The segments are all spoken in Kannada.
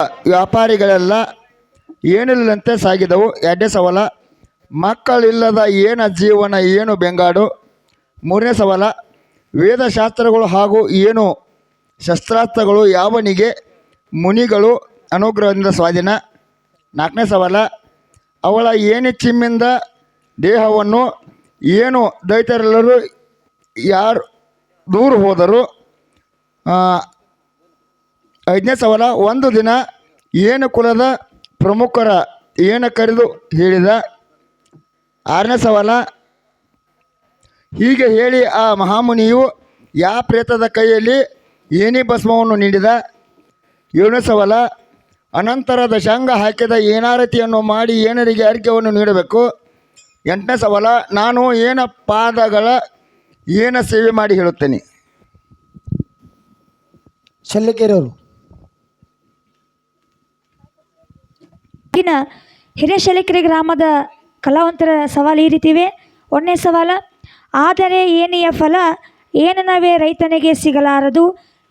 ವ್ಯಾಪಾರಿಗಳೆಲ್ಲ ಏನಿಲ್ಲದಂತೆ ಸಾಗಿದವು. ಎರಡನೇ ಸವಾಲ. ಮಕ್ಕಳಿಲ್ಲದ ಏನ ಜೀವನ, ಏನು ಬೆಂಗಾಡು. ಮೂರನೇ ಸವಾಲ. ವೇದಶಾಸ್ತ್ರಗಳು ಹಾಗೂ ಏನು ಶಸ್ತ್ರಾಸ್ತ್ರಗಳು ಯಾವನಿಗೆ ಮುನಿಗಳು ಅನುಗ್ರಹದಿಂದ ಸ್ವಾಧೀನ. ನಾಲ್ಕನೇ ಸವಾಲ. ಅವಳ ಏನು ಚಿಮ್ಮಿಂದ ದೇಹವನ್ನು ಏನು ದೈತರೆಲ್ಲರೂ ಯಾರು ದೂರು ಹೋದರು. ಐದನೇ ಸವಾಲ, ಒಂದು ದಿನ ಏನು ಕುಲದ ಪ್ರಮುಖರ ಏನು ಕರೆದು ಹೇಳಿದ? ಆರನೇ ಸವಾಲ, ಹೀಗೆ ಹೇಳಿ ಆ ಮಹಾಮುನಿಯು ಯಾ ಪ್ರೇತದ ಕೈಯಲ್ಲಿ ಏನಿ ಭಸ್ಮವನ್ನು ನೀಡಿದ? ಏಳನೇ ಸವಾಲ, ಅನಂತರ ದಶಾಂಗ ಹಾಕಿದ ಏನಾರತಿಯನ್ನು ಮಾಡಿ ಏನರಿಗೆ ಅರ್ಘ್ಯವನ್ನು ನೀಡಬೇಕು? ಎಂಟನೇ ಸವಾಲ, ನಾನು ಏನ ಪಾದಗಳ ಏನ ಸೇವೆ ಮಾಡಿ ಹೇಳುತ್ತೇನೆ? ಶಲ್ಯಕೇರಿಯವರು. ಇನ್ನು ಹಿರೇಶಲಿಕೆರೆ ಗ್ರಾಮದ ಕಲಾವಂತರ ಸವಾಲು ಈ ರೀತಿ ಇವೆ ಒಂದನೇ ಸವಾಲ, ಆದರೆ ಏನೆಯ ಫಲ ಏನನವೇ ರೈತನಿಗೆ ಸಿಗಲಾರದು.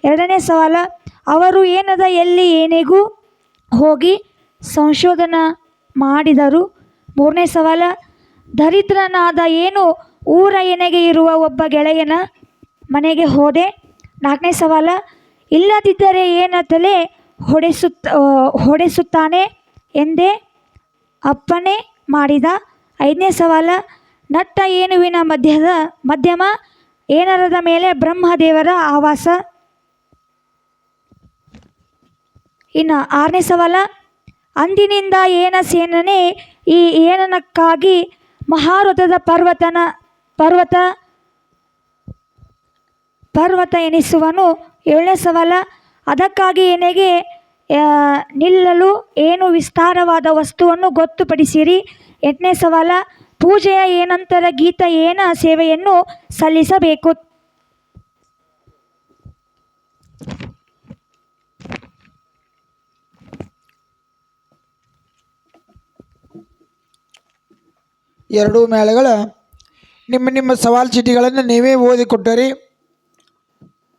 ಎರಡನೇ ಸವಾಲು, ಅವರು ಏನದ ಎಲ್ಲಿ ಏನೆಗೂ ಹೋಗಿ ಸಂಶೋಧನಾ ಮಾಡಿದರು. ಮೂರನೇ ಸವಾಲು, ದರಿದ್ರನಾದ ಏನು ಊರ ಎನೆಗೆ ಇರುವ ಒಬ್ಬ ಗೆಳೆಯನ ಮನೆಗೆ ಹೋದೆ. ನಾಲ್ಕನೇ ಸವಾಲು, ಇಲ್ಲದಿದ್ದರೆ ಏನ ತಲೆ ಹೊಡೆಸುತ್ತ ಹೊಡೆಸುತ್ತಾನೆ? ಎಂದೇ ಅಪ್ಪಣೆ ಮಾಡಿದ ಐದನೇ ಸವಾಲ, ನಟ್ಟ ಏನುವಿನ ಮಧ್ಯದ ಮಧ್ಯಮ? ಏನರದ ಮೇಲೆ ಬ್ರಹ್ಮದೇವರ ಆವಾಸ? ಇನ್ನು ಆರನೇ ಸವಾಲ, ಅಂದಿನಿಂದ ಏನ ಸೇನನೆ ಈ ಏನನಕ್ಕಾಗಿ ಮಹಾರಥದ ಪರ್ವತನ, ಪರ್ವತ ಪರ್ವತ ಎನಿಸುವನು? ಏಳನೇ ಸವಾಲ, ಅದಕ್ಕಾಗಿ ಏನೆಗೆ ನಿಲ್ಲಲು ಏನು ವಿಸ್ತಾರವಾದ ವಸ್ತುವನ್ನು ಗೊತ್ತುಪಡಿಸಿರಿ? ಎಂಟನೇ ಸವಾಲ, ಪೂಜೆಯ ಏನಂತರ ಗೀತ ಏನ ಸೇವೆಯನ್ನು ಸಲ್ಲಿಸಬೇಕು? ಎರಡೂ ಮೇಳಗಳ, ನಿಮ್ಮ ನಿಮ್ಮ ಸವಾಲು ಚೀಟಿಗಳನ್ನು ನೀವೇ ಓದಿಕೊಟ್ಟರಿ.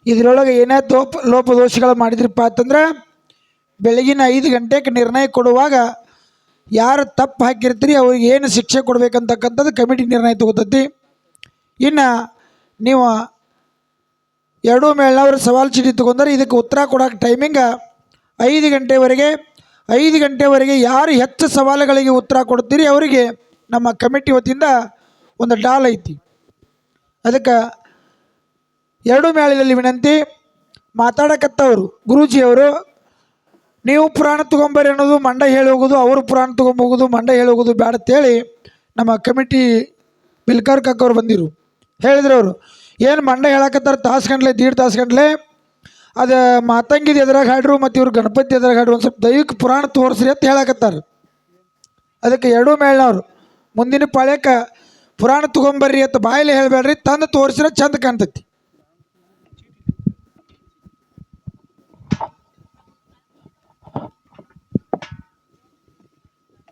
ಇದರೊಳಗೆ ಏನೇ ತೋಪ, ಲೋಪದೋಷಗಳು ಮಾಡಿದ್ರಪ್ಪ ಅಂತಂದ್ರೆ ಬೆಳಗಿನ ಐದು ಗಂಟೆಗೆ ನಿರ್ಣಯ ಕೊಡುವಾಗ ಯಾರು ತಪ್ಪು ಹಾಕಿರ್ತೀರಿ, ಅವ್ರಿಗೆ ಏನು ಶಿಕ್ಷೆ ಕೊಡಬೇಕಂತಕ್ಕಂಥದ್ದು ಕಮಿಟಿ ನಿರ್ಣಯ ತಗೋತೈತಿ. ಇನ್ನು ನೀವು ಎರಡೂ ಮೇಳನವ್ರು ಸವಾಲು ಚೀಟಿ ತೊಗೊಂಡ್ರೆ ಇದಕ್ಕೆ ಉತ್ತರ ಕೊಡೋಕೆ ಟೈಮಿಂಗ ಐದು ಗಂಟೆವರೆಗೆ ಐದು ಗಂಟೆವರೆಗೆ ಯಾರು ಹೆಚ್ಚು ಸವಾಲುಗಳಿಗೆ ಉತ್ತರ ಕೊಡ್ತೀರಿ, ಅವರಿಗೆ ನಮ್ಮ ಕಮಿಟಿ ವತಿಯಿಂದ ಒಂದು ಡಾಲ್ ಐತಿ. ಅದಕ್ಕೆ ಎರಡು ಮೇಳದಲ್ಲಿ ವಿನಂತಿ, ಮಾತಾಡಕತ್ತವರು, ಗುರೂಜಿಯವರು ನೀವು ಪುರಾಣ ತಗೊಂಬರಿ ಅನ್ನೋದು ಮಂಡ ಹೇಳಿ ಹೋಗೋದು, ಅವರು ಪುರಾಣ ತೊಗೊಂಬೋಗೋದು ಮಂಡ ಹೇಳಿ ಹೋಗೋದು ಬೇಡ ಅಂತೇಳಿ ನಮ್ಮ ಕಮಿಟಿ ಬಿಲ್ಕರ್ ಕಕ್ಕವ್ರು ಬಂದಿರು. ಹೇಳಿದ್ರು ಅವರು, ಏನು ಮಂಡ ಹೇಳಕತ್ತಾರೆ ತಾಸು ಗಂಟ್ಲೆ, ದೀಡ್ ತಾಸು ಗಂಟ್ಲೆ, ಅದು ಮಾತಂಗಿದ ಎದುರಾಗ ಹಾಡ್ರು ಮತ್ತು ಇವ್ರು ಗಣಪತಿ ಎದುರಾಗ ಹಾಡ್ರು ಒಂದು ಸ್ವಲ್ಪ ದೈವಿಕ ಪುರಾಣ ತೋರಿಸ್ರಿ ಅಂತ ಹೇಳಕತ್ತಾರೆ. ಅದಕ್ಕೆ ಎರಡೂ ಮೇಳ್ನವ್ರು, ಮುಂದಿನ ಪಾಳ್ಯಕ್ಕೆ ಪುರಾಣ ತಗೊಂಬರ್ರಿ ಅಂತ ಬಾಯಲ್ಲಿ ಹೇಳಬೇಡ್ರಿ, ತಂದು ತೋರಿಸಿದ್ರೆ ಚಂದ ಕಾಣ್ತೈತಿ.